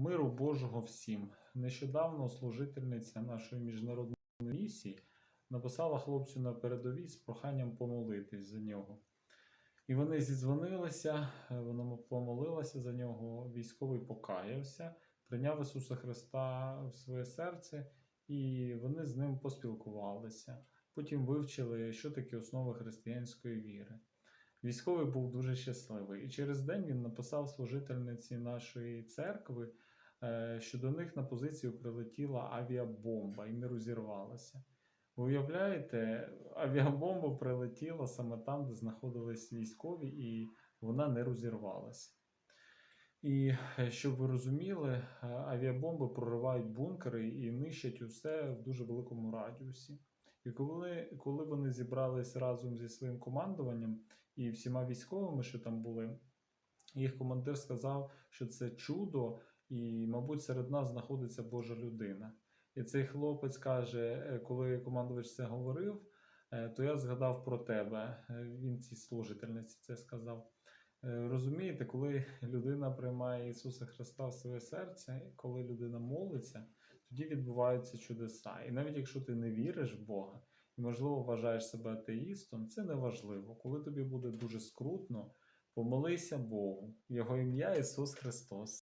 Миру Божого всім. Нещодавно служительниця нашої міжнародної місії написала хлопцю на передовій з проханням помолитись за нього. І вони зідзвонилися, е, вона помолилася за нього, військовий покаявся, прийняв Ісуса Христа в своє серце, і вони з ним поспілкувалися. Потім вивчили, що таке основи християнської віри. Військовий був дуже щасливий, і через день він написав служительниці нашої церкви, е, що до них на позицію прилетіла авіабомба і не розірвалася. Ви уявляєте, авіабомба прилетіла саме там, де знаходились військові, і вона не розірвалася. І е, щоб ви розуміли, е, авіабомби проривають бункери і нищать усе в дуже великому радіусі. І коли, коли вони зібрались разом зі своїм командуванням і всіма військовими, що там були, їх командир сказав, що це чудо, і, мабуть, серед нас знаходиться Божа людина. І цей хлопець каже, е, коли командувач це говорив, е, то я згадав про тебе. Е, Він цій служительниці це сказав. Розумієте, коли людина приймає Ісуса Христа в своє серце, коли людина молиться, тоді відбуваються чудеса. І навіть якщо ти не віриш в Бога і, можливо, вважаєш себе атеїстом, це не важливо. Коли тобі буде дуже скрутно, помолися Богу. Його ім'я Ісус Христос.